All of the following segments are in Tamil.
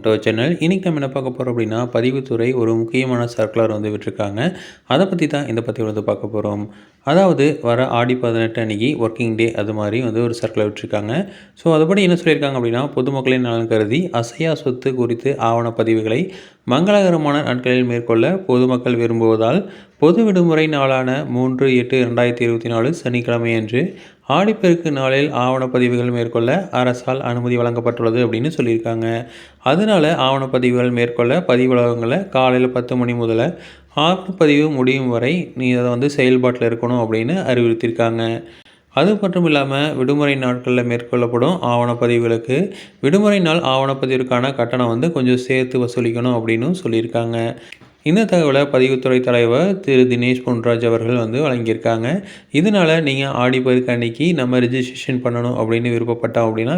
சேனல் இன்றைக்கி நம்ம என்ன பார்க்க போகிறோம் அப்படின்னா பதிவுத்துறை ஒரு முக்கியமான சர்க்குலர் வந்து விட்டுருக்காங்க. அதை பற்றி தான் இந்த பற்றி வந்து பார்க்க போகிறோம் அதாவது வர ஆடி பதினெட்டு அன்றைக்கி ஒர்க்கிங் டே அது மாதிரி வந்து ஒரு சர்க்கிளை விட்டுருக்காங்க. ஸோ அதுபடி என்ன சொல்லியிருக்காங்க அப்படின்னா பொதுமக்களின் நலன் கருதி அசையா சொத்து குறித்து ஆவணப்பதிவுகளை மங்களகரமான நாட்களில் மேற்கொள்ள பொதுமக்கள் விரும்புவதால் பொது விடுமுறை நாளான மூன்று எட்டு ரெண்டாயிரத்தி இருபத்தி நாலு சனிக்கிழமை அன்று ஆடிப்பெருக்கு நாளில் ஆவணப்பதிவுகள் மேற்கொள்ள அரசால் அனுமதி வழங்கப்பட்டுள்ளது அப்படின்னு சொல்லியிருக்காங்க. அதனால் ஆவணப்பதிவுகள் மேற்கொள்ள பதிவுலகங்களை காலையில் பத்து மணி முதல்ல ஆவணப்பதிவு முடியும் வரை நீ அதை வந்து செயல்பாட்டில் இருக்கணும் அப்படின்னு அறிவுறுத்தியிருக்காங்க. அது மட்டும் இல்லாமல் விடுமுறை நாட்களில் மேற்கொள்ளப்படும் ஆவணப்பதிவுகளுக்கு விடுமுறை நாள் ஆவணப்பதிவிற்கான கட்டணம் வந்து கொஞ்சம் சேர்த்து வசூலிக்கணும் அப்படின்னு சொல்லியிருக்காங்க. இந்த தகவலை பதிவுத்துறை தலைவர் திரு. தினேஷ் பொன்ராஜ் அவர்கள் வந்து வழங்கியிருக்காங்க. இதனால் நீங்கள் ஆடி ஆடிப்பெருக்கு அன்னைக்கு நம்ம ரிஜிஸ்ட்ரேஷன் பண்ணணும் அப்படின்னு விருப்பப்பட்டோம் அப்படின்னா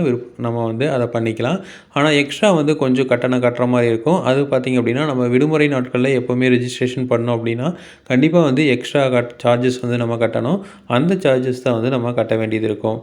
நம்ம வந்து அதை பண்ணிக்கலாம். ஆனால் எக்ஸ்ட்ரா வந்து கொஞ்சம் கட்டணம் கட்டுற மாதிரி இருக்கும். அது பார்த்திங்க அப்படின்னா நம்ம விடுமுறை நாட்களில் எப்போவுமே ரிஜிஸ்ட்ரேஷன் பண்ணோம் அப்படின்னா கண்டிப்பாக வந்து எக்ஸ்ட்ரா கட் சார்ஜஸ் வந்து நம்ம கட்டணும். அந்த சார்ஜஸ் தான் வந்து நம்ம கட்ட வேண்டியது இருக்கும்.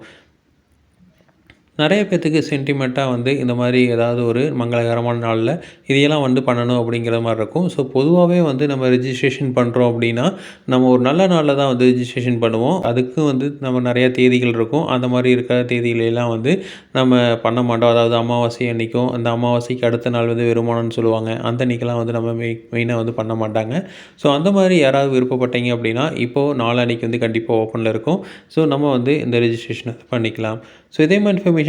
நிறைய பேர்த்துக்கு சென்டிமெண்ட்டாக வந்து இந்த மாதிரி ஏதாவது ஒரு மங்களகரமான நாளில் இதையெல்லாம் வந்து பண்ணணும் அப்படிங்கிற மாதிரி இருக்கும். ஸோ பொதுவாகவே வந்து நம்ம ரிஜிஸ்ட்ரேஷன் பண்ணுறோம் அப்படின்னா நம்ம ஒரு நல்ல நாளில் தான் வந்து ரிஜிஸ்ட்ரேஷன் பண்ணுவோம். அதுக்கும் வந்து நம்ம நிறையா தேதிகள் இருக்கும். அந்த மாதிரி இருக்கிற தேதிகளெல்லாம் வந்து நம்ம பண்ண மாட்டோம். அதாவது அமாவாசை அன்றைக்கும் அந்த அமாவாசைக்கு அடுத்த நாள் வந்து வருமானம்னு சொல்லுவாங்க. அந்த அன்றைக்கெலாம் வந்து நம்ம மெய் மெயினாக வந்து பண்ண மாட்டாங்க. ஸோ அந்த மாதிரி யாராவது விருப்பப்பட்டீங்க அப்படின்னா இப்போது நாளன்னைக்கு வந்து கண்டிப்பாக ஓப்பனில் இருக்கும். ஸோ நம்ம வந்து இந்த ரிஜிஸ்ட்ரேஷனை பண்ணிக்கலாம். ஸோ இதே மாதிரி இன்ஃபர்மேஷன்